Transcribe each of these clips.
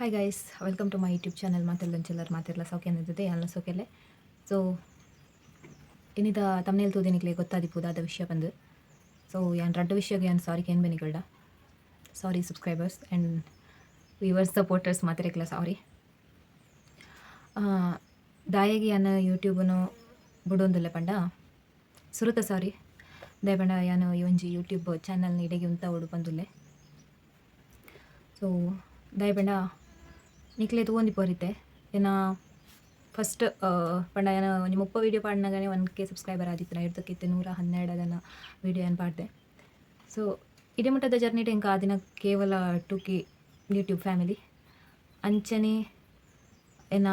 Hi guys welcome to my YouTube channel ಮಾತೆಲ್ಲಂಚೆಲ್ಲರು ಮಾತಿರಲ್ಲ ಸೌಖ್ಯ ಅನ್ನಿದ್ದದೆ ಎಲ್ಲ ಸೌಖ್ಯಲ್ಲೇ. ಸೊ ಇನ್ನಿದ ತಮ್ಮನೇಲಿ ತೂದಿನಿಗ್ಲೆ ಗೊತ್ತಾದಿಪ್ಪುದಾದ ವಿಷಯ ಬಂದು. ಸೊ ಯಾನ್ ರಡ್ಡು ವಿಷಯಕ್ಕೆ ಯಾನ್ ಸಾರಿ ಏನು ಬೆನಿಗಳ್ಡ sorry subscribers and viewers supporters ಮಾತಿರಕ್ಲ sorry ದಾಯಿಗೆ ಯಾನ ಯೂಟ್ಯೂಬನು ಬಿಡೋಂದಿಲ್ಲ ಪಂಡ. ಸುರುತ ಸಾರಿ ದಯಪಂಡ ಯಾನು ಈ ಒಂಜಿ ಯೂಟ್ಯೂಬ್ ಚಾನೆಲ್ ಇಡೆಗೆ ಉಂತ ಉಡು ಬಂದುಲ್ಲೆ. ಸೊ ದಯಪಂಡ ನಿಕ್ಲೆ ತಗೊಂಡಿ ಪೋರಿತ್ತೆ ಏನ ಫಸ್ಟ್ ಪಂಡ ಏನ ನಿಮ್ಮ ಮುಪ್ಪ ವೀಡಿಯೋ ಪಾಡ್ನಾಗನೆ ಒನ್ ಕೆ ಸಬ್ಸ್ಕ್ರೈಬರ್ ಆದಿತ್ತು ನಾ ಇರ್ತಕ್ಕಿತ್ತೆ ನೂರ ಹನ್ನೆರಡು ಅದನ್ನು ವೀಡಿಯೋ ಏನು ಪಾಡ್ದೆ. ಸೊ ಇಡೀ ಮಟ್ಟದ ಜರ್ನಿ ಟೆಂಕ ಆ ದಿನ ಕೇವಲ ಟು ಕೆ ಯೂಟ್ಯೂಬ್ ಫ್ಯಾಮಿಲಿ ಅಂಚನೆ, ಏನ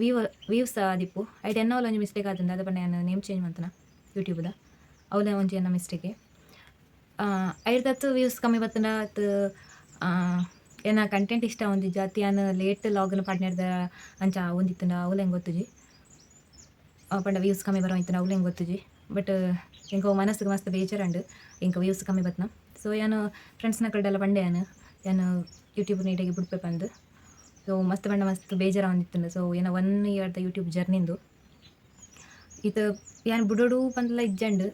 ವೀವ್ ವೀವ್ಸ್ ಆದಿಪ್ಪು. ಐಟ್ ಎನ್ನ ಒಂಜಿ ಮಿಸ್ಟೇಕ್ ಆತಂದ. ಅದ ಪಂಡ ನಾನು ನೇಮ್ ಚೇಂಜ್ ಮಾಡ್ತಾನೆ ಯೂಟ್ಯೂಬ್ದ ಅವಲ ಒಂಜಿ ಎನ್ನ ಮಿಸ್ಟೇಕೆ ಐಡ್ದತ್ತು ವ್ಯೂಸ್ ಕಮ್ಮಿ ಬರ್ತಂಡ ಅತ್ ಏನ ಕಂಟೆಂಟ್ ಇಷ್ಟ ಒಂದು ಜಾತಿ ಅನ್ನ ಲೇಟ್ ಲಾಗ್ನ ಪಾಡ್ನೇರ್ದ ಅಂಚ ಒಂದಿತ್ತು ಅವ್ಲ ಹೆಂಗೆ ಗೊತ್ತುಜಿ ಆ ಪಂಡ ವ್ಯೂಸ್ ಕಮ್ಮಿ ಬರೋ ಇತ್ತು ಅವ್ಲ ಹೆಂಗೆ ಗೊತ್ತುಜಿ ಬಟ್ ಇಂಕ ಮನಸ್ಸಿಗೆ ಮಸ್ತ್ ಬೇಜಾರಂಡು ಇಂಕ ವ್ಯೂಸ್ ಕಮ್ಮಿ ಬತ್ನ ಸೊ ಏನು ಫ್ರೆಂಡ್ಸ್ನ ಕಡೆಲ್ಲ ಬಂಡೆ ಏನು ಏನು ಯೂಟ್ಯೂಬ್ ನೀಟಾಗಿ ಬಿಡ್ಬೇಕು ಬಂದು ಸೊ ಮಸ್ತ್ ಬಣ್ಣ ಮಸ್ತ್ ಬೇಜಾರ ಒಂದಿತ್ತು ಸೊ ಏನೋ ಒನ್ ಇಯರ್ದ ಯೂಟ್ಯೂಬ್ ಜರ್ನಿಂದು ಇದು ಏನು ಬುಡೋಡು ಬಂದಲ್ಲ ಇಜ್ಜಂಡು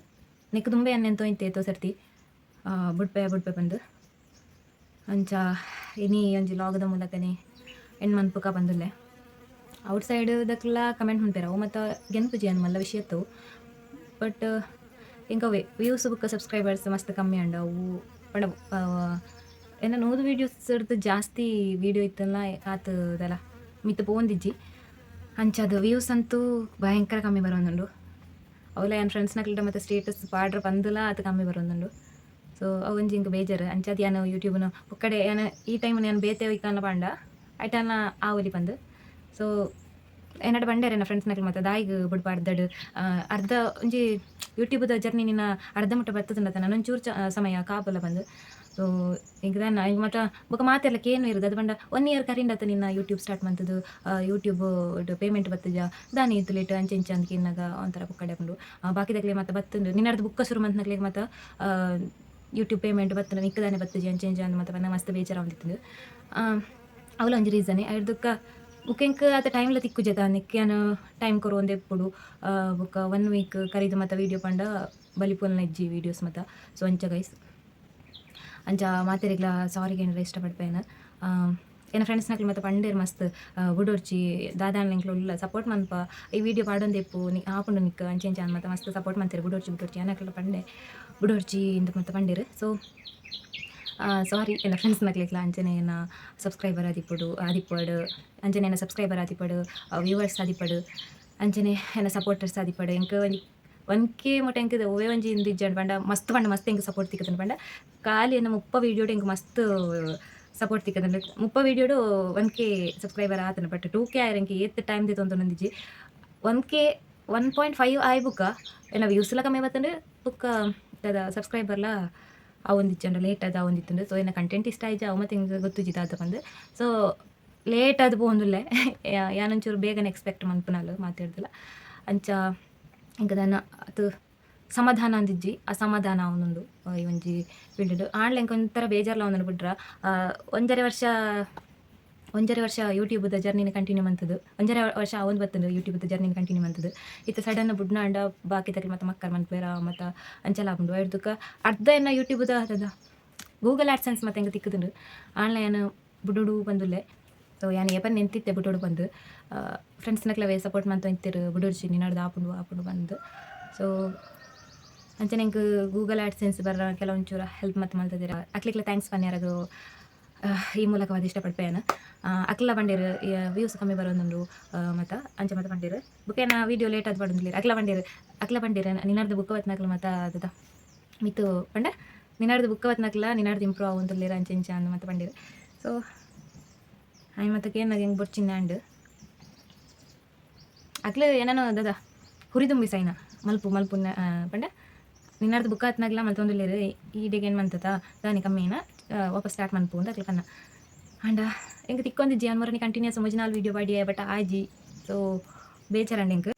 ನೆಕ್ ತುಂಬ ಏನೆಂತೋ ಇಂತೇತೋ ಸರ್ತಿ. ಬುಡ್ಪೆ ಬುಡ್ಪೆ ಬಂದು ಅಂಚ ಇನಿ ಒಂಜಿ ಲಾಗದ ಮೂಲಕನೇ ಹೆಣ್ಣು ಮನ್ಪುಕ ಬಂದುಲ್ಲೆ. ಔಟ್ ಸೈಡ್ ದಕ್ಲ ಕಮೆಂಟ್ ಮಾಡ್ಪೇರ ಅವು ಮತ್ತು ಗೆನ್ಪುಜಿ ಅನ್ಮಲ್ಲ ವಿಷಯ ಇತ್ತು ಬಟ್ ಇಂಕವೇ ವ್ಯೂಸ್ ಬುಕ್ಕ ಸಬ್ಸ್ಕ್ರೈಬರ್ಸ್ ಮಸ್ತ್ ಕಮ್ಮಿ ಅಂಡ ಅವು ಪಡ ಏನ ನೋದು ವೀಡಿಯೋಸ್ ಜಾಸ್ತಿ ವೀಡಿಯೋ ಇತ್ತಲ್ಲ ಆತದಲ್ಲ ಮಿತ್ತು ಪೋಂದಿಜ್ಜಿ ಅಂಚದು ವ್ಯೂಸ್ ಅಂತೂ ಭಯಂಕರ ಕಮ್ಮಿ ಬರೋಂದುಂಡು ಅವಲ್ಲ ಏನು ಫ್ರೆಂಡ್ಸ್ನಕ್ಲಿಟ ಮತ್ತು ಸ್ಟೇಟಸ್ ಪಾಡ್ರ್ ಬಂದಿಲ್ಲ ಅದು ಕಮ್ಮಿ ಬರೋಂದುಂಡು ಸೊ ಅವೊಂಜಿ ಇಂಕ ಬೇಜಾರು. ಅಂಚಾದ ಯಾನು ಯೂಟ್ಯೂಬ್ನು ಒಕ್ಕಡೆ ಏನ ಈ ಟೈಮ್ ನಾನು ಬೇತೆ ಒಯ್ಕಲ್ಲ ಬಂಡ ಐಟನ್ನ ಆ ಒಲಿ ಬಂದು. ಸೊ ಏನಾಡು ಬಂಡೇರೆ ನನ್ನ ಫ್ರೆಂಡ್ಸ್ನಕ್ಲಿ ಮತ್ತೆ. ದಾಯಿಗೆ ಬಿಡ್ಬಾರ್ದಡು. ಅರ್ಧ ಒಂಜಿ ಯೂಟ್ಯೂಬ್ದ ಜರ್ನಿ ನಿನ್ನ ಅರ್ಧ ಮುಟ್ಟ ಬರ್ತದಂಡ ನನ್ನೊಂಚೂರು ಚ ಸಮಯ ಕಾಪಲ್ಲ ಬಂದು. ಸೊ ಈಗ ನಾನು ಈಗ ಮತ್ತು ಬೊಕ ಮಾತೆಲ್ಲ ಕೇನು ಇರೋದು. ಅದು ಬಂಡ ಒನ್ ಇಯರ್ ಕರಿಂಡತ್ತ ನಿನ್ನ ಯೂಟ್ಯೂಬ್ ಸ್ಟಾರ್ಟ್ ಮಂತದ್ದು ಯೂಟ್ಯೂಬ್ ಪೇಮೆಂಟ್ ಬರ್ತದ ದಾನಿ ಇತ್ತು ಲೇಟ್ ಅಂಚೆ ಇಂಚೆ ಅಂತ ಕಿನ್ನಾಗ ಒಂಥರ ಕಡೆ ಬಂದು. ಬಾಕಿದಾಗಲೇ ಮತ್ತೆ ಬತ್ತಂದು ನಿನ್ನರ್ದು ಬುಕ್ಕ ಶುರು ಮಂತ್ನಾಗ್ಲಿ ಮತ್ತು ಯೂಟ್ಯೂಬ್ ಪೇಮೆಂಟ್ ಬತ್ತನ ನಿಕ್ಕದಾನೆ ಬತ್ತಜಿ ಅಂಚೆ ಇಂಚೆ ಅಂತ ಮತ್ತೆ ಬಂದ ಮಸ್ತ್ ಬೇಜಾರ ಒಂದಿತ್ತು ಅವಲ ಒಂಜಿ ರೀಸನೇ ಅಡ್ದಕ್ಕ ಬುಕ್ಕೆಂಕ್ ಆತ ಟೈಮ್ಲ ತಿಕ್ಕು ಜತ ನಿಕ್ಕ್ಯಾನ ಟೈಮ್ ಕೊರು ಒಂದೇ ಎಪ್ಪುಡು ಬುಕ್ಕ ಒನ್ ವೀಕ್ ಕರೀದು ಮತ್ತು ವೀಡಿಯೋ ಪಂಡ ಬಲಿಪುಲ್ನ ಇಜ್ಜಿ ವೀಡಿಯೋಸ್ ಮತ್ತು ಸೊ ಅಂಚ ಗೈಸ್ ಅಂಚ ಮಾತೆರೆಗ್ಲ ಸಾರಿಗೆ ಏನಾರ ಇಷ್ಟಪಡ್ಪೇನ ಏನ ಫ್ರೆಂಡ್ಸ್ನಕ್ಲಿ ಮತ್ತು ಪಂಡೇರ್ ಮಸ್ತ್ ಬುಡೋರ್ಚಿ ದಾದಾನ್ಲೆಂಕ್ಲು ಉಲ್ಲ ಸಪೋರ್ಟ್ ಮನ್ಪ ಈ ವಿಡಿಯೋ ಪಾಡೊಂದೆಪ್ಪು ನಿ ಆಪುಂಡು ನಿಕ್, ಅಂಚೆ ಅಂಚೆ ಮತ್ತೆ ಮಸ್ತ್ ಸಪೋರ್ಟ್ ಮಾಡ್ತೀರಿ ಬುಡೋರ್ಚಿ ಬುಡೋರ್ಚಿ ಏನಕ್ಲ ಪಂಡೆ ಬುಡೊರ್ಚಿ ಇಂದ ಮತ್ತೆ ಪಂಡೇರು. ಸೊ ಸಾರಿ ಎಲ್ಲ ಫ್ರೆಂಡ್ಸ್ ಅಂಚನೆ ಏನ ಸಬ್ಸ್ಕ್ರೈಬರ್ ಆದಿಪ್ಪಡು ಆದಿಪ್ಪಡು ಅಂಚನೆ ಏನ ಸಬ್ಸ್ಕ್ರೈಬರ್ ಆದಿಪ್ಪಡು ವ್ಯೂವರ್ಸ್ ಆದಿಪ್ಪಡು ಅಂಚನೆ ಏನ ಸಪೋರ್ಟರ್ಸ್ ಆದಿಪ್ಪಡು ಎಂಕ ಒಂಜಿ ಒನ್ಕೆ ಮೊಟ ಎಂಕದ ಒವೇ ಒಂಜಿ ಇಂದು ಪಂಡ, ಮಸ್ತ್ ಪಂಡ, ಮಸ್ತ್ ಎಂಕ್ ಸಪೋರ್ಟ್ ತಿಕ್ಕತನ ಪಂಡ. ಖಾಲಿ ಏನ ಮುಪ್ಪ ವೀಡಿಯೋಡು ಎಂಕ್ ಮಸ್ತ್ ಸಪೋರ್ಟ್ തിക്കുന്നത് ಒನ್ ಕೆ ಸಬ್ಸ್ಕ್ರೈಬರ್ ಆತನ ಬಟ್ ಟೂ ಕೆ ಆಯ್ರ ಎಂಕೆ ಏತ್ time the one one K one point five ಆಯ್ ಬುಕ್ಕ ಏನ ವ್ಯೂಸ್ ಎಲ್ಲ ಕಮ್ಮಿ ಬತ್ತಂದ್ರೆ ಬುಕ್ಕ ಅದ ಸಬ್ಸ್ಕ್ರೈಬರ್ಲ ಆ ಒಂದಿಚ್ಚಂಡ ಲೇಟ್ ಅದ ಸೊ ಏನ ಕಂಟೆಂಟ್ ಇಷ್ಟ ಆಯ್ತು ಅವ ಮತ್ತೆ ಹಿಂಗೆ ಗೊತ್ತುಜಿತ ಅದು ಬಂದು. ಸೊ ಲೇಟ್ ಅದು ಪೋಂದುಲ್ಲೆ ಯಾನೊಂಚೂರು ಬೇಗನೆ ಎಕ್ಸ್ಪೆಕ್ಟ್ ಮನ್ಪುನಲ್ಲ ಮಾತಾಡ್ದಿಲ್ಲ. ಅಂಚ ಹಿಂಗೆ ದನ್ನ ಅದು ಸಮಾಧಾನ ಅಂದಿಜ್ಜಿ ಆ ಸಮಾಧಾನ ಅವನೊಂದು ಈ ಒಂಜಿ ಆಣ್ಲೆ ಇಂಕ ಒಂಥರ ಬೇಜಾರ್ಲ ಅವನನ್ನು ಬಿಟ್ರ ಒಂದರೆ ವರ್ಷ, ಒಂಜರೆ ವರ್ಷ ಯೂಟ್ಯೂಬ್ದ ಜರ್ನಿನ ಕಂಟಿನ್ಯೂ ಮಂತದ್ದು ಒಂಜರೆ ವರ್ಷ ಅವನು ಬತ್ತದು ಯೂಟ್ಯೂಬ್ದ ಜರ್ನಿನ ಕಂಟಿನ್ಯೂ ಮಂತದ್ದು ಇತ್ತ ಸಡನ್ ಬುಡ್ನ ಅಂಡ ಬಾಕಿ ತಕಲಿ ಮತ್ತೆ ಮಕ್ಕಳು ಮನ್ಪೇರ ಮತ್ತು ಅಂಚಲ ಆಗ್ಬಿಡು ಹಿಡ್ದಕ್ಕ ಅರ್ಧ ಏನ ಯೂಟ್ಯೂಬ್ದ ಅದ ಗೂಗಲ್ ಆಡ್ಸೆನ್ಸ್ ಮತ್ತೆ ಹೆಂಗೆ ತಿಕ್ಕುದುಂಡು. ಆನ್ಲೈನ್ ಬುಡುಡು ಬಂದುಲ್ಲೆ. ಸೊ ಯಾನು ಏಪನ್ ನಿಂತಿತ್ತೆ ಬುಡೋಡು ಬಂದು. ಫ್ರೆಂಡ್ಸ್ನಕ್ಲವೇ ಸಪೋರ್ಟ್ ಮಾಡ್ತಾ ನಿಂತಿರು ಬುಡೋಡ್ಸಿ ನಿನ್ನಡ್ದು ಆಪುಂಡು ಆಪುಂಡು ಬಂದು. ಸೊ ಅಂಚೆ ನಂಗೆ ಗೂಗಲ್ ಆಡ್ಸೆನ್ಸ್ ಬರ ಕೆಲವೊಂಚೂರು ಹೆಲ್ಪ್ ಮತ್ತೆ ಮಾಡ್ತಿದ್ದೀರ ಅಕ್ಲಿಕ್ಲ ಥ್ಯಾಂಕ್ಸ್ ಪನ್ಯಾರದು ಈ ಮೂಲಕವಾದ ಇಷ್ಟಪಡ್ಪೇನ ಅಕ್ಲ ಬಂಡೀರ್ ವ್ಯೂಸ್ ಕಮ್ಮಿ ಬರೋದೊಂದು ಮತ್ತೆ ಅಂಚೆ ಮತ್ತೆ ಬಂಡೇರು ಬುಕ್ಕೇನ ವೀಡಿಯೋ ಲೇಟ್ ಆದ್ ಬಂದಿಲ್ಲ ಅಕ್ಲ ಬಂಡೀರ್ ಅಕ್ಲ ಬಂಡೀರ್ ನಿನ್ನರ್ದು ಬುಕ್ ಹೊತ್ನಾಕ್ಲ ಮತ್ತು ಅದ ಮಿತ್ತು, ಪಂಡ, ನಿನ್ನರ್ದು ಬುಕ್ ಹೊತ್ನಾಕ್ಲ ನಿನ್ನರ್ದು ಇಂಪ್ರೂವ್ ಆಗುವಂತಿರ್ಲಿರ ಅಂಚೆ ಇಂಚೆ ಅಂದು ಮತ್ತೆ ಬಂಡೀರ್ ಸೊ ಆಯ್ ಮತ್ತೆ ಏನಾಗ ಹೆಂಗೆ ಚಿನ್ನ ಅಂಡ್? ಅಕ್ಲ ಏನೇನೋ ದದ ಹುರಿದುಂಬಿ ಸೈನ, ಮಲ್ಪು ಮಲ್ಪು ಪಂಡ? ನಿನ್ನರ್ದು ಬುಕ್ಕ ಹತ್ನಾಗ್ಲ ಮಲ್ತೊಂದುಲ್ಲೇರು ಡೇಗೆ ಏನು ಮಂತದ ದಾನಿ ಕಮ್ಮಿನ ವಾಪಸ್ ಸ್ಟಾರ್ಟ್ ಮನ್ಪು ಅಂತ ಅಕ್ಲ ಕನ್ನ ಅಂಡ ತಿಕ್ಕೊಂದು ತಿಕ್ಕೊಂದಿಜ್ಜಿ ಅನ್ಮರನಿ ಕಂಟಿನ್ಯೂಸ್ ಮುಜಿನಾಲ್ ವೀಡಿಯೋ ಬಾಡಿ ಬಟ್ ಆಜಿ ಸೊ ಬೇಜಾರಂಡ ಎಂಕ್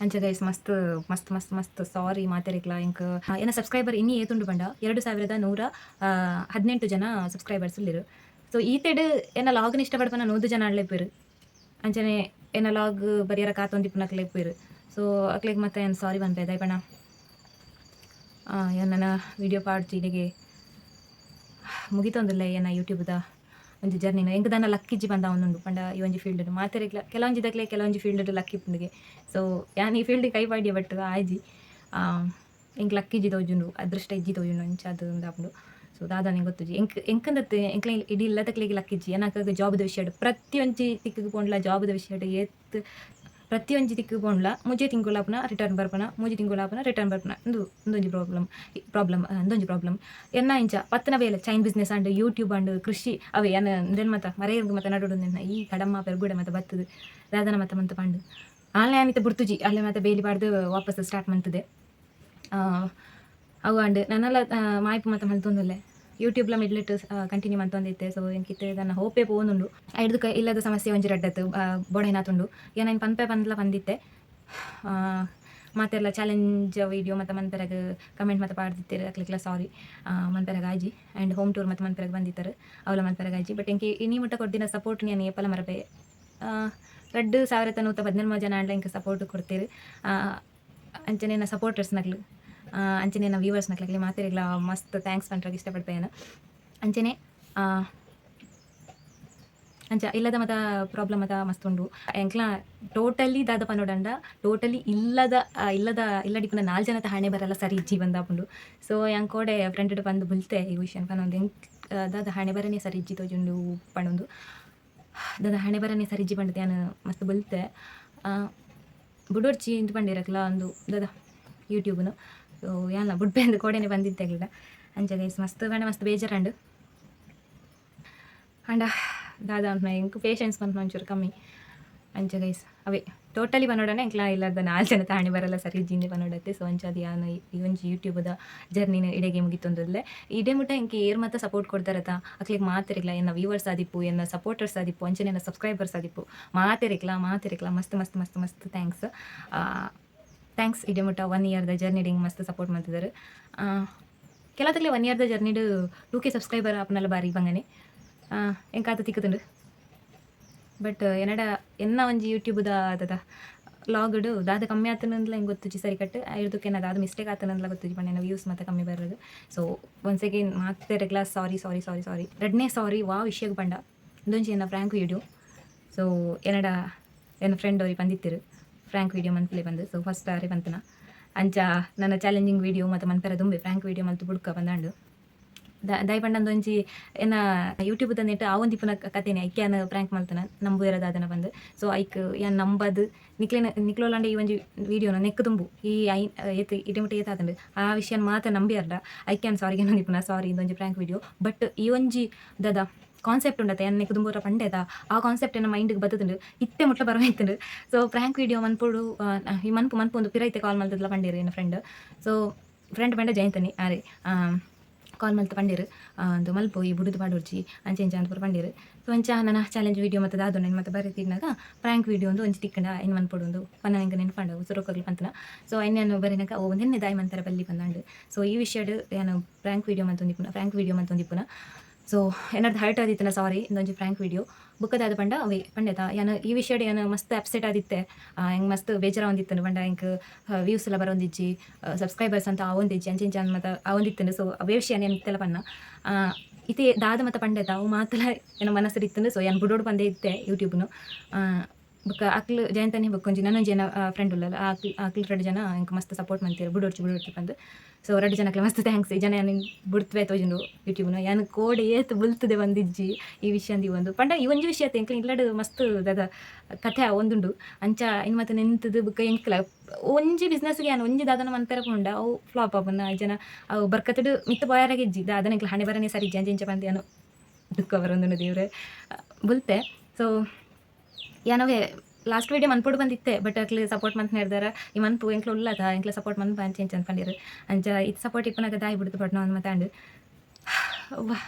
ಅಂಚ ಗೈಸ್ ಮಸ್ತ್ ಮಸ್ತ್ ಮಸ್ತ್ ಮಸ್ತ್ ಸಾರಿ ಮಾತಾಡಿಕ್ಲ ಇಂಕ್ ಏನ ಸಬ್ಸ್ಕ್ರೈಬರ್ ಇನ್ನೂ ಏತುಂಡು ಬಂಡ. ಎರಡು ಸಾವಿರದ ನೂರ ಹದಿನೆಂಟು ಜನ ಸಬ್ಸ್ಕ್ರೈಬರ್ಸ್ ಇಲ್ಲಿರು ಸೊ ಈತೆಡ್ ಏನ ಲಾಗ್ನ ಇಷ್ಟಪಡ್ಪನ ನೋದು ಜನ ಆಡ್ಲೇಪೇರು ಅಂಚನೆ ಏನ ಲಾಗ್ ಬರಿಯರ ಪೇರು ಸೊ ಅಕ್ಲೆಗ್ ಮತ್ತೆ ಏನು ಸಾರಿ ಬಂದೆ ದಯಪಣ ನನ್ನ ವಿಡಿಯೋ ಪಾಡ್ತು, ಇಲ್ಲಿಗೆ ಮುಗಿತೊಂದಿಲ್ಲ ಏನ ಯೂಟ್ಯೂಬ್ದ ಒಂಜಿ ಜರ್ನಿನ ದಾನ ಲಕ್ಕಿಜ್ಜಿ ಬಂದ ಅವನುಂಡು ಪಂಡ ಈ ಒಂಜಿ ಫೀಲ್ಡ್ ಮಾತೆರೆ ಕೆಲವೊಂಜಿ ದಕ್ಲೆ ಕೆಲವೊಂಜಿ ಫೀಲ್ಡ್ ಲಕ್ಕಿ ಪುಂಡಿಗೆ. ಸೊ ಯಾನ್ ಈ ಫೀಲ್ಡ್ ಕೈ ಪಾಡ್ಯ ಬಟ್ ಆಯ್ಜಿ ಎಂಕ್ ಲಕ್ಕಿಜ್ಜಿ ತೋಜುಂಡು ಅದೃಷ್ಟ ಇಜ್ಜಿ ತೋಜುಂಡು ಅಂಚ ಅದು ದಾಪುಂಡು ಸೊ ದಾದ ನಿಂಗೆ ಗೊತ್ತಿಜ್ಜಿ ಎಂಕ್ ಎಂಕಂದತ್ತೆ ಎಂಕ್ಲೆ ಇಡೀ ಇಲ್ಲದಕ್ಲೆಗೆ ಲಕ್ಕಿಜ್ಜಿ ಏನಾಗ ಜಾಬ್ದ ವಿಷಯ ಪ್ರತಿಯೊಂಜಿ ತಿಕ್ಕಿಗೆ ಜಾಬ್ದ ವಿಷಯ ಏತ್ ಪ್ರತಿಯೊಂಜಿ ತಿಕ್ಕು ಪೋಂಡ್ಲ ಮುಜೆ ತಿಂಗುಲಾಪನ ರಿಟರ್ನ್ ಬರ್ಪನ, ಮುಜೆ ತಿಂಗುಲಾಪನ ರಿಟರ್ನ್ ಬರ್ಪನ. ಇಂದು, ಇಂದೊಂಜಿ ಪ್ರಾಬ್ಲಮ್ ಪ್ರಾಬ್ಲಮ್ ಇಂದೊಂಜಿ ಪ್ರಾಬ್ಲಮ್ ಎನ್ನ ಇಂಚ, ಪತ್ತನ ಬೇಲೆ chain business and YouTube and ಕೃಷಿ, ಅವೆ ಏನ ಇಂದೆನ್ ಮತ ಮರೆಯರ್ಗು ಮತ ನಡುಡು ನಿನ್ನ ಈ ಕಡಮ್ಮ ಪೆರ್ಗುಡೆ ಮತ ಬತ್ತದು ರಾಧನ ಮತ ಮಂತ ಪಂಡು. ಆನ್ಲೆ ಅನಿತ ಬುಡ್ತುಜಿ ಅಲ್ಲೇ ಮತ್ತೆ ಬೇಲಿ ಬಾಡ್ದು ವಾಪಸ್ ಸ್ಟಾರ್ಟ್ ಮಂತದೆ. ಅವು ಅಂಡ್ ನನ್ನೆಲ್ಲ ಮಾಯ್ಪು ಮತ ಮಲ್ತೊಂದುಲ್ಲೆ ಯೂಟ್ಯೂಬ್ಲ ಮಿಡ್ಲಿಟ್ಟು ಕಂಟಿನ್ಯೂ ಮಂತೊಂದಿತ್ತೆ ಸೊ ಎಂಕಿತ್ತೆ ನನ್ನ ಹೋಪೆ ಪೋನುಂಡು ಐದು ಕೈ, ಇಲ್ಲದ ಸಮಸ್ಯೆ ಒಂಜಿ ರಡ್ಡತ್ತು ಬೊಡೇನಾತುಂಡು. ಈಗ ನಾನು ಪನ್ಪೆ ಪಂದ್ಲ ಬಂದಿತ್ತೆ ಮತ್ತೆಲ್ಲ ಚಾಲೆಂಜ್ ವೀಡಿಯೋ ಮತ್ತು ಮಂತರಗ ಕಮೆಂಟ್ ಮತ್ತು ಪಾಡ್ದಿತ್ತೇರು ಅಕ್ಲಿಕ್ಲ ಸಾರಿ ಮಂತರಗ ಆಜಿ. ಆ್ಯಂಡ್ ಹೋಮ್ ಟೂರ್ ಮತ್ತು ಮಂತರಗ ಬಂದಿತ್ತಾರೆ ಅವಳ ಮಂತರಗ ಆಜಿ. ಬಟ್ ಎಂಕಿ ಇನ್ನಿ ಮುಟ್ಟ ಕೊಡ್ದಿನ ಸಪೋರ್ಟ್ ನಾನು ಏಪಲ ಮರಪೆ? ರಡ್ಡು ಸಾವಿರ ತನೂತ ಹದಿನೆಲ್ಮ ಜನ ಆಂಡ್ಲ ಇಂಕ ಸಪೋರ್ಟ್ ಕೊಡ್ತೀರಿ ಅಂಚನೆ ಸಪೋರ್ಟರ್ಸ್ ನಗ್ಲು ಅಂಚನೆ ನಾವು ವ್ಯೂವರ್ಸ್ ನಕ್ಲಾಗಲಿ ಮಾತಿರಲಿಲ್ಲ ಮಸ್ತ್ ಥ್ಯಾಂಕ್ಸ್ ಪಂಟ್ರಾಗ ಇಷ್ಟಪಡ್ತೇನೆ ಅಂಚನೆ ಅಂಚ ಇಲ್ಲದ ಮತ ಪ್ರಾಬ್ಲಮ್ ಅದ ಮಸ್ತ್ ಉಂಡು. ಎಂಕ್ಲ ಟೋಟಲಿ ದಾದ ಪನೋಡಂಡ ಟೋಟಲಿ ಇಲ್ಲದ ಇಲ್ಲದ ಇಲ್ಲದ ಇಲ್ಲಡಿಪುನ ನಾಲ್ ಜನತ ಹಣೆ ಬರಲ್ಲ, ಸರಿ ಜೀವನ ದಾಪುಂಡು ಸೊ ಎಂಕೋಡೆ ಫ್ರೆಂಡ್ ಬಂದು ಬುಲ್ತೆ, ಈ ವಿಷಯ ಪನೊಂದು. ಎಂಕ್ ದಾದ ಹಣೆ ಬರನೇ ಸರಿ ಇಜ್ಜಿ ತೋಜುಂಡು ಪಣೊಂದು ದಾದ ಹಣೆ ಬರನೇ ಸರಿ ಇಜ್ಜಿ ಪಂಡತೆ ನಾನು ಮಸ್ತ್ ಬುಲ್ತೆ. ಬುಡೋರ್ಚಿ ಇಂದು ಪಂಡಿರಕ್ಲ ಒಂದು ದಾದ ಯೂಟ್ಯೂಬ್ನು ಯಾನ ಬುಡ್ಪೆ ಅಂದು ಕೋಡೆನೆ ಬಂದಿದ್ದೆ ಇಲ್ಲ ಅಂಚ ಗೈಸ್ ಮಸ್ತ್ ಬೇಡ ಮಸ್ತ್ ಬೇಜಾರಂಡು. ಅಂಡ, ದಾದ ಅಂತ ಎಂಕ್ ಪೇಷನ್ಸ್ ಬಂತು ಒಂಚೂರು ಕಮ್ಮಿ. ಅಂಚ ಗೈಸ್ ಅವೇ ಟೋಟಲಿ ಬನ್ನೋಡನೆ ಎಂಕ್ಲ ಇಲ್ಲದ ನಾಲ್ ಜನ ತಾಣಿ ಬರಲ್ಲ ಸರಿ ಜೀನಿ ಬನ್ನೋಡತ್ತೆ ಸೊ ಅಂಚ ಅದು, ಯಾನ, ಈ ಒಂಜಿ ಯೂಟ್ಯೂಬದ ಜರ್ನಿನ ಇಡೆಗೆ ಮುಗಿತೊಂದುಲ್ಲೆ ಇಡೇ ಮುಟ್ಟ ಎಂಕೆ ಏರ್ ಮಾತ ಸಪೋರ್ಟ್ ಕೊಡ್ತಾರತ್ತ ಅಕ್ಲಿಗೆ ಮಾತಿರಿಕ್ಲ ಎನ್ನ ವ್ಯೂವರ್ಸ್ ಆದಿಪ್ಪು ಎನ್ನ ಸಪೋರ್ಟರ್ಸ್ ಆದಿಪ್ಪು ಅಂಚನೆ ಎನ್ನ ಸಬ್ಸ್ಕ್ರೈಬರ್ಸ್ ಆದಿಪ್ಪು. ಮಾತಿರಿಕ್ಲ ಮಾತಿರಿಕ್ಲ ಮಸ್ತ್ ಮಸ್ತ್ ಮಸ್ತ್ ಮಸ್ತ್ ಥ್ಯಾಂಕ್ಸ್ ಥ್ಯಾಂಕ್ಸ್. ಇಡೇ ಮಟ್ಟ ಒನ್ ಇಯರ್ದ ಜರ್ನಿ ಹಿಂಗೆ ಮಸ್ತ್ ಸಪೋರ್ಟ್ ಮಾಡ್ತಿದ್ದಾರೆ ಕೆಲತಕ್ಲೆ ಒನ್ ಇಯರ್ದ ಜರ್ನಿಡು ಟೂ ಕೆ ಸಬ್ಸ್ಕ್ರೈಬರ್ ಆಪನೆಲ್ಲ ಬಾರಿ ಬಂಗನೆ. ಎಂಕಾತ ತಿಕ್ಕುತ್ತುಂಡು ಬಟ್ ಎನ್ನಡ, ಎನ್ನ ಒಂಜಿ ಯೂಟ್ಯೂಬ್ದ ಅದದ ಲಾಗ್ಡು ದಾದ ಕಮ್ಮಿ ಆತನಂದ್ಲ ಹೆಂಗೆ ಗೊತ್ತುಜಿ ಸರಿ ಕಟ್ ಏನಾದ? ಅದು ಮಿಸ್ಟೇಕ್ ಆತನಂದ್ಲ ಗೊತ್ತುಜಿ ಪಣ್ಣ ವ್ಯೂಸ್ ಮತ್ತೆ ಕಮ್ಮಿ ಬರೋದು. ಸೊ ಒನ್ಸ್ ಅಗೇನ್ ಮತ್ತೆ ರೆಗ್ಲಾ ಸಾರಿ ಸಾರಿ ಸಾರಿ ಸಾರಿ ಎರಡನೇ ಸಾರಿ ವಾ ವಿಷಯಕ್ಕೆ ಬಂಡ ಇಂದೊಂಜಿ ಏನ ಫ್ರ್ಯಾಂಕ್ ವಿಡಿಯೋ ಸೊ ಎನ್ನಡ, ಎನ್ನ ಫ್ರೆಂಡ್ ಅವ್ರಿಗೆ ಬಂದಿತ್ತಿರು. ಫ್ರ್ಯಾಂಕ್ ವೀಡಿಯೋ ಮಂತ್ಲಿ ಬಂದು. ಸೊ ಫಸ್ಟ್ ಆರಿ ಬಂತನ ಅಂಚ ನನ್ನ ಚಾಲೆಂಜಿಂಗ್ ವಿಡಿಯೋ ಮತ್ತು ಮಂತರ ದುಂಬೆ ಫ್ರ್ಯಾಂಕ್ ವಿಡಿಯೋ ಮಂತ್ ಬುಡ್ಕ ಬಂದಾಂಡು. ದ ದಯಪಂಡಂದೊಂಜಿ ಏನ ಯೂಟ್ಯೂಬ್ ತಂದಿಟ್ಟು ಆ ಒಂದು ಪುನಃ ಕತೆನೆ. ಐಕ್ಯಾನ ಪ್ರ್ಯಾಂಕ್ ಮಲ್ತನ ನಂಬು ಇರೋದಾದನ ಬಂದು. ಸೊ ಐಕ್ ಯಾನ್ ನಂಬದು. ನಿಕ್ಲೆನ, ನಿಕ್ಲೋಲಾಂಡ ಈ ಒಂಜಿ ವಿಡಿಯೋನ ನೆಕ್ ತುಂಬು ಈ ಐ ಏತ್ ಇಟಮಿಟ ಏತಾತಂಡು ಆ ವಿಷಯ ಮಾತ ನಂಬಿ ಅರ್ಡ. ಐಕ್ಯಾನ್ ಸಾರಿಗೆ ನಂದಿಪ್ಪನ ಸಾರಿ ಇದೊಂಜಿ ಪ್ರ್ಯಾಂಕ್ ವಿಡಿಯೋ ಬಟ್ ಈ ಒಂಜಿ ದದ ಕಾನ್ಸೆಪ್ಟ್ ಉಂಡತ್ತೆ ಎನ್ನ ಕುದುಂಬೂರ ಪಂಡೆದ ಆ ಕಾನ್ಸೆಪ್ಟ್ ನನ್ನ ಮೈಂಡ್ಗೆ ಬತ್ತುಂಡು ಇತ್ತೆ ಮುಟ್ಲ ಬರವೈತುಂಡು ಸೊ ಪ್ರ್ಯಾಂಕ್ ವಿಡಿಯೋ ಮನ್ಪುಡು ಈ ಮನ್ಪು ಮನ್ಪು ಒಂದು ಪಿರೈತೆ ಕಾಲ್ ಮಲ್ತದ್ಲ ಪಂಡೇರು ನನ್ನ ಫ್ರೆಂಡ್ ಸೊ ಫ್ರೆಂಡ್ ಪಂಡ ಜಯಂತನಿ ಆರೆ ಕಾಲ್ ಮಲ್ತ ಪಂಡೇರು ಒಂದು ಮಲ್ಪು ಈ ಬುಡುದು ಪಾಡೋರ್ಜಿ ಅಂಚೆ ಅಂಚ ಅಂತ ಪೂರ ಪಂಡೇರು ಸೊ ಅಂಚ ನನ್ನ ಚಾಲೆಂಜ್ ವಿಡಿಯೋ ಮತ್ತು ದಾದು ನಾನು ಮತ್ತೆ ಬರೀತಿದ್ನಾಗ ಪ್ರ್ಯಾಂಕ್ ವಿಡಿಯೋ ಒಂದು ಒಂಜಿ ತಿಕ್ಕಂಡ ಏನು ಮನ್ಪೊಡು ಒಂದು ಪನ್ನ ಹೆಂಗೆ ನೆನ್ಪಂಡು ಸುರೋಕೋಗ್ಲಿ ಪಂತನ ಸೊ ಇನ್ನೇನು ಬರೀನಾಗ ಓ ಒಂದೆನ್ನೆ ದಾಯಿ ಮಂತರ ಬಲ್ಲಿ ಬಂದಾಂಡು ಸೊ ಈ ವಿಷಯಡ್ ಏನು ಪ್ರ್ಯಾಂಕ್ ವಿಡಿಯೋ ಮಂತೊಂದಿಪ್ಪುನ ಪ್ರ್ಯಾಂಕ್ ವಿಡಿಯೋ ಮಂತೊಂದಿಪ್ಪುನ ಸೊ ಏನಾದ್ರು ಹರ್ಟ್ ಆದಿತ್ತನ ಸಾರಿ ಇಂದೊಂಜಿ ಫ್ರ್ಯಾಂಕ್ ವಿಡಿಯೋ ಬುಕ್ಕದಾದ ಪಂಡ ಅವೇ ಪಂಡೆತ ಯಾನ ಈ ವಿಷಯಡ್ ಏನು ಮಸ್ತ್ ಅಪ್ಸೆಟ್ ಆದಿತ್ತೆ. ಹೆಂಗೆ ಮಸ್ತ್ ಬೇಜಾರ ಒಂದಿತ್ತನು ಪಂಡ ಹೆಂಗೆ ವ್ಯೂಸ್ ಎಲ್ಲ ಬರೋಂದಿಜ್ಜಿ ಸಬ್ಸ್ಕ್ರೈಬರ್ಸ್ ಅಂತ ಆವೊಂದಿಜ್ಜಿ ಅಂಚಿನ ಅಂಚೆ ಇಂಚ ಮತ್ತು ಆ ಒಂದಿತ್ತನು ಸೊ ಅವೇ ವಿಷಯ ಏನು ಇತ್ತೆಲ್ಲ ಪನ್ನ ಆ, ಇತಿ ದಾದ ಮತ್ತು ಪಂಡೆತ ಅವು ಮಾತಲ್ಲ ಏನೋ ಮನಸ್ಸು ಇತ್ತಂದು ಸೊ ಏನು ಬುಡೋಡು ಬಂದೇ ಇತ್ತೆ ಯೂಟ್ಯೂಬ್ನು ಬುಕ್ಕ ಅಕ್ಲು ಜಯಂತನಿ ಬುಕ್ ಒಂಜಿ ನನ್ನ ಜನ ಫ್ರೆಂಡ್ ಉಳ್ಳಲ್ಲ, ಆಕ್ಲು ಆಕ್ಲು ಎರಡು ಜನ ಇಂಕ ಮಸ್ತ್ ಸಪೋರ್ಟ್ ಮಾಡ್ತೀರಿ ಬುಡೋಡ್ಚಿ ಬುಡೋಡ್ಚಿ ಬಂದು ಸೊ ಎರಡು ಜನಕ್ಕೆ ಮಸ್ತ್ ಥ್ಯಾಂಕ್ಸ್ ಈ ಜನ ಏನು ಬಿಡ್ತವೆ ತೋಜುಂಡು ಯೂಟ್ಯೂಬ್ನ ಯಾನು ಕೋಡೆ ಏತ್ ಬುಲ್ತದೆ ಒಂದಿಜ್ಜಿ ಈ ವಿಷಯ ಅಂದಿ ಒಂದು ಪಂಡ ಈ ಒಂಜಿ ವಿಷಯ ತೆಂಕ್ ಇಲ್ಲಡು ಮಸ್ತ್ ದಾದ ಕಥೆ ಒಂದುಂಡು. ಅಂಚ ಇನ್ ಮತ್ತೆ ನಿಂತದು ಬುಕ್ಕ ಎಂಕ್ಲ. ಒಂಜಿ ಬಿಸ್ನೆಸ್ಗೆ ಏನು ಒಂಜಿ ದಾದನ ಮಂತರ ಪುಂಡ, ಅವು ಫ್ಲಾಪ್ ಈ ಜನ. ಅವು ಬರ್ಕತ್ತಡು ಮಿತ್ತ ಬಾಯಾರಾಗೆ ಇಜ್ಜಿ. ದಾದನ ಎಂಕ್ಲ ಹಣೆ ಬರನೇ ಸರಿ ಜಂಜಿಂಚ ಬಂದು ಯಾನು ದುಃಖ ಬರೋಂದು ದೇವ್ರೆ. ಬುಲ್ತೆ. ಸೊ ಯಾನವೇ ಲಾಸ್ಟ್ ವೀಡಿಯೋ ಮನ್ಪುಡ್ ಬಂದಿತ್ತೆ ಬಟ್ ಅಕ್ಲಿ ಸಪೋರ್ಟ್ ಮಂತ್ ನಡೆದಾರ. ಈ ಮನ್ಪು ಎಂಕ್ಲು ಉಲ್ಲದ ಎಂಕ್ಲ ಸಪೋರ್ಟ್ ಮಂತ್ ಬಂದು ಚೇಂಜ್ ಅನ್ಕೊಂಡಿರು ಅಂಚ ಇದು ಸಪೋರ್ಟ್ ಇಪ್ಪನಾಗ ದಾಯಿ ಬಿಡ್ತು ಬಟ್ ನಾವು ಮಾತಾಂಡು ವಾ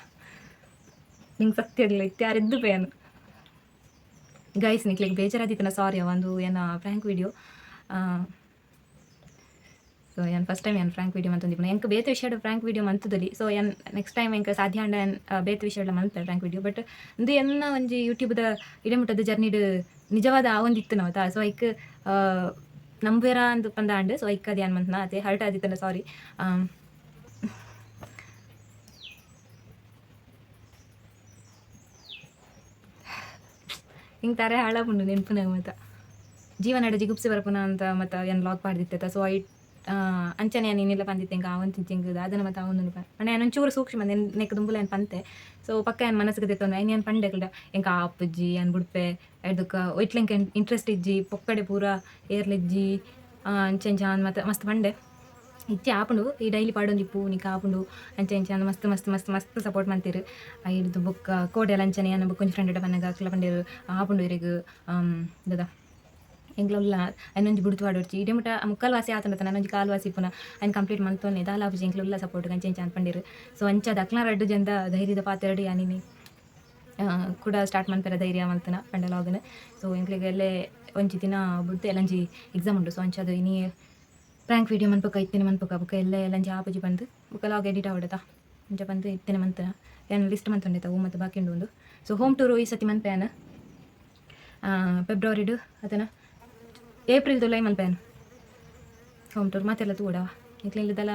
ನಿಂಗೆ ಸತ್ಯ ಇರಲಿಲ್ಲ ಇತ್ಯಾರಿದ್ದು ಬೇನು ಗೈಸ್ ನಿಕ್ಲಿಗೆ ಬೇಜಾರಾದಿತ್ತನ ಸಾರಿ ಒಂದು ಏನ ಪ್ರ್ಯಾಂಕ್ ವಿಡಿಯೋ ಸೊ ಏನು ಫಸ್ಟ್ ಟೈಮ್ ಏನು ಫ್ರಾಂಕ್ ವೀಡಿಯೋ ಮಂತೊಂದಿಪ್ಪುನ ಎಂಕ್ ಬೇತ ವಿಷಯಡ್ ಫ್ರಾಂಕ್ ವೀಡಿಯೋ ಮಂತದಲ್ಲಿ. ಸೊ ಎನ್ ನೆಕ್ಸ್ಟ್ ಟೈಮ್ ಎಂಕ್ ಸಾಧ್ಯ ಅಂಡ ಬೇತ ವಿಷಯ ಮಂತ ಫ್ರಾಂಕ್ ವೀಡಿಯೋ ಬಟ್ ಇಂದು ಎಲ್ಲ ಒಂಜಿ ಯೂಟ್ಯೂಬ್ದ ಇಡಮುಟ್ಟದ ಜರ್ನಿಡ್ ನಿಜವಾದ ಆ ಒಂದು ಇತ್ತು ನಾವು ಸೊ ಐಕ್ ನಂಬೇರ ಅಂದ್ ಪಂದ ಅಂಡ್. ಸೊ ಐಕ್ ಅದು ಏನು ಮಂತ್ನ. ಅದೇ ಹರ್ಟ್ ಆದಿತ್ತಲ್ಲ ಸಾರಿ ಹಿಂಗೆ ತಾರೆ ನಾವು ಮತ್ತು ಜೀವನ ಜಿಗುಪ್ಸಿ ಬರಪುನ ಅಂತ ಮತ್ತು ಏನು ಲಾಕ್ ಮಾಡಿದಿತ್ತ ಸೊ ಐ ಅಂಚನೆ ಏನಿಲ್ಲ ಬಂದಿತ್ತೆ ಹಿಂಗೆ ಅವನ್ ತಿಂಚಿಂಗ್ ಅದನ್ನು ಮತ್ತೆ ಅವನು ಪಂಡ ಏನು ಒಂಚೂರು ಸೂಕ್ಷ್ಮ ನೆಕ್ ದುಂಬುಲ ಏನು ಪಂತೆ. ಸೊ ಪಕ್ಕ ಏನು ಮನಸ್ಸಿಗೆ ತೆತ್ತೊಂದು ಏನು ಏನು ಪಂಡೆ ಕಲ್ಡ ಎಂಕ ಅಪ್ಪಜ್ಜಿ ಏನು ಬುಡ್ಪೆ ಎಡ್ದಕ್ಕೆ ಇಂಟ್ರೆಸ್ಟ್ ಇಜ್ಜಿ ಪೊಕ್ಕಡೆ ಪೂರ, ಏರ್ಲಿಜ್ಜಿ ಅಂಚೆಂಚ ಮತ್ತೆ ಮಸ್ತ್ ಪಂಡೆ. ಇಚ್ಚೆ ಆಪುಂಡು ಈ ಡೈಲಿ ಪಾಡೊಂದು ಇಪ್ಪು ನೀ ಆಪುಂಡು ಅಂಚೆ ಅಂಚೆ ಅಂದ್ ಮಸ್ತ್ ಮಸ್ತ್ ಮಸ್ತ್ ಮಸ್ತ್ ಸಪೋರ್ಟ್ ಮಾಡ್ತೀರಿ. ಹಿಡ್ದು ಬೊಕ್ಕ ಕೋಡೆ ಲಂಚನೆ ಅನ್ನೋ ಬುಕ್ ಒಂಜಿ ಫ್ರೆಂಡ್ ಪನ್ನಗ ಅಕ್ಲ ಪಂಡೇರು. ಆಪುಂಡು ಇರೆಗ್ ದಾದ. ಬುಡ್ತು ಪಾಡೊಡ್ಚಿ ಇಡೆ ಮುಟ ಮುಕ್ಕಲ್ವಾಸಿ ಆತನ ತನ. ನನ್ನೊಂಜಿ ಕಾಲು ವಾಸಿ ಪುನ ಅನ್ ಕಂಪ್ಲೀಟ್ ಮಂತೊನ್ನೆ ದಾಲ ಆಪುಜಿ ಎಂಕ್ಲೆಲ್ಲ ಸಪೋರ್ಟ್ ಅಂಚೆ ಇಂಚೆ ಅನ್ಪಂಡೇರು. ಸೊ ಅಂಚದ ಅಕ್ಲ ರಡ್ಡು ಜಂದ ಧೈರ್ಯದ ಪಾತೆರಡು ಯಾನಿನಿ. ಆ, ಕೂಡ ಸ್ಟಾರ್ಟ್ ಮಾಡ್ತಾರೆ ಧೈರ್ಯ ಮಲ್ತನ ಪಂಡ ಲಾಗನ್. ಸೊ ಎಂಕ್ಲೆಗ್ ಎಲ್ಲೇ ಒಂಜಿ ದಿನ ಬುಡ್ದು ಎಲ್ಲಂಜಿ ಎಕ್ಸಾಮ್ ಉಂಡು. ಸೊ ಅಂಚದು ಇನಿ ಪ್ರ್ಯಾಂಕ್ ವೀಡಿಯೋ ಮನ್ಪಕ ಇತ್ತಿನ ಮನ್ಪಕ ಬುಕ್ಕ ಎಲ್ಲ ಎಲ್ಲಂಜಿ ಆಪುಜಿ ಬಂದು ಲಾಗ್ ಎಡಿಟ್ ಆವಡತ. ಅಂಚ ಬಂದು ಇತ್ತಿನ ಮಂತನ ಏನು ಲಿಸ್ಟ್ ಮಂತೊಂಡೆ ತಾವು ಮತ್ತು ಬಾಕಿ ಉಂಡು ಒಂದು ಸೊ ಹೋಮ್ ಟೂರು ಈ ಸತಿ ಮನ್ಪೇನ ಫೆಬ್ರವರಿಡು ಅದನ್ನ ಏಪ್ರಿಲ್ ತುಲೈ ಮನ್ಪೇನು ಹೋಮ್ ಟೂರ್ ಮತ್ತೆಲ್ಲ ತೂಡವ ಇಕ್ಲಿಲ್ಲದಲ್ಲ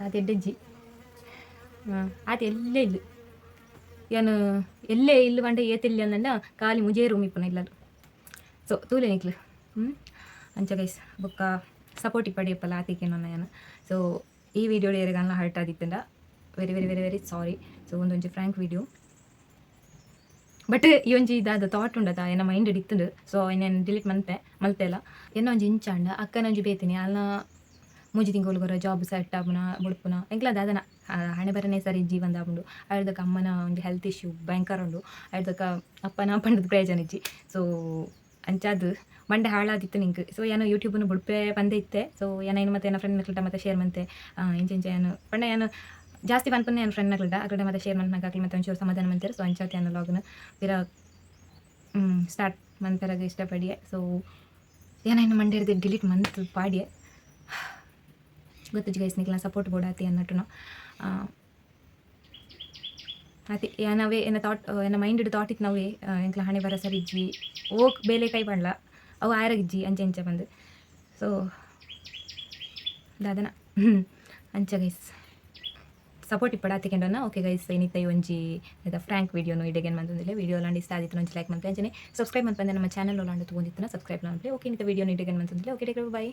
ಅದು ಎಡ್ಡೆಜ್ಜಿ ಆತ ಎಲ್ಲೇ ಇಲ್ಲ ಏನು ಎಲ್ಲೇ ಇಲ್ಲ ಬಂಡೆ ಏತಿಲ್ಲ ಅಂದಂಡ ಖಾಲಿ ಮುಜೇ ರೂಮ್ ಇಪ್ಪನ ಇಲ್ಲಲು ಸೊ ತೂಲೆ ನಿಕ್ಲು ಅಂಚ ಗೈಸ್ ಬೊಕ್ಕ ಸಪೋರ್ಟ್ ಇಪ್ಪಡಿಯಪ್ಪಲ್ಲ ಆತಿಕೆ ನನ್ನ ಏನು ಸೊ ಈ ವಿಡಿಯೋ ಏರಿಗಲ್ಲ hurt ಆದಿತ್ತಂಡ. Very very very very sorry so ಒಂದೊಂಜಿ prank video but ಈ ಒಂಜಿ ಇದಾದ ಥಾಟ್ ಉಂಡದ ಏನ ಮೈಂಡ್ ಇತ್ತುಂಡು. ಸೊ ಇನ್ನೇನು ಡಿಲೀಟ್ ಮಲ್ತೆ ಇಲ್ಲ ಏನೋ ಒಂಜಿ ಇಂಚಾಂಡ ಅಕ್ಕನೊಂಜಿ ಬೇತೀನಿ ಅಲ್ಲ ಮೂಜಿ ತಿಂಗಳು ಬರೋ ಜಾಬ್ ಸೆಟ್ ಆಪುನ, ಬುಡ್ಪುನ ಎಂಕ್ಲ ದಾದನ ಹಣೆ ಬರನೇ ಸರಿ ಜೀವನ ಆಪುಂಡು. ಅಳ್ದಕ್ಕ ಅಮ್ಮನ ಒಂದು ಹೆಲ್ತ್ ಇಶ್ಯೂ ಭಯಂಕರ ಉಂಡು. ಅಳ್ದಕ್ಕ ಅಪ್ಪನ ಪಂಡದ ಪ್ರಯೋಜನ ಇಜ್ಜಿ ಸೊ ಅಂಚಾದು ಮಂಡೆ ಹಾಳಾದಿತ್ತು ನಿಂಗೆ. ಸೊ ಏನೋ ಯೂಟ್ಯೂಬನ್ನು ಬುಡ್ಪೆ ಬಂದೆ ಇತ್ತೆ. ಸೊ ಏನೋ ಏನು ಮತ್ತೆ ಏನೋ ಫ್ರೆಂಡ್ ಮಕ್ಕಳ ಮತ್ತೆ ಶೇರ್ ಮಂತೆ. ಇಂಚೆ ಇಂಚೆ ಏನು, ಪಂಡ ಏನು ಜಾಸ್ತಿ ಬಂತು ನನ್ನ ಫ್ರೆಂಡ್ ನಕ್ಲಿಟ ಆ ಕಡೆ ಮತ್ತೆ ಶೇರ್ ಮಂತ್ ಹಾಕಲಿ ಮತ್ತೆ ಒಂಚೂರು ಸಮಾಧಾನ ಮಂತಿರ ಸೊ ಅಂಚಾತಿ ಅನ್ನೋ ಲಾಗ್ನ ಪಿರ ಸ್ಟಾರ್ಟ್ ಮಂತರಾಗ ಇಷ್ಟಪಡಿಯೆ. ಸೊ ಏನೇನು ಮಂಡೆ ಹಿಡ್ದು ಡಿಲೀಟ್ ಮಂತ್ ಪಾಡಿಯೆ. ಗೊತ್ತಿಜ್ಜಿ ಗೈಸ್ ನಿಕ್ಲ ಸಪೋರ್ಟ್ ಬೋಡಾತಿ ಅನ್ನಟ್ಟು ಅತಿ ಏನವೇ ಏನ ಥಾಟ್ ಏನ ಮೈಂಡ್ ಥಾಟ್ ಇತ್ತು ನಾವೇ ಎಂಕ್ಲ ಹಣೆ ಬರ ಸರಿ ಇಜ್ಜಿ. ಓಕ್ ಬೇಲೆ ಕೈ ಪಡ್ಲ ಅವು ಆಯರಾಗಿಜ್ಜಿ ಅಂಚೆ ಅಂಚೆ ಬಂದು. ಸೊ ದಾದನ, ಅಂಚೆ ಗೈಸ್ ಸಪೋರ್ಟ್ ಇಪ್ಪಡಾತಿಕೊಂಡನ ಓಕೆ ಗೈಸ್ ಏನಿತ್ತ ಒಂಜಿ ಫ್ರಾಂಕ್ ವಿಡಿಯೋನು ಇಡೆಗೇನು ಬಂದಿಲ್ಲ ವಿಡಿಯೋ ಲಾಂಡ್ ಇಷ್ಟ ಆದಿತ್ತು ಒಂಜಿ ಲೈಕ್ ಅಂಚನೆ ಸಬ್ಸ್ಕ್ರೈಬ್ ಮಾಡ್ಬಂದೆ ನಮ್ಮ ಚಾನಲ್ ಲಾಂಡ್ ತೊಗೊಂಡಿತ್ತು ಸಬ್ಸ್ಕ್ರೈಬ್ ಮಾಡಿ ಓಕೆ ಇಂಥ ವಿಡಿಯೋ ಇಡೆಗೇನು ಬಂದಿಲ್ಲ ಓಕೆ ಟೇಕ್ ಬೈ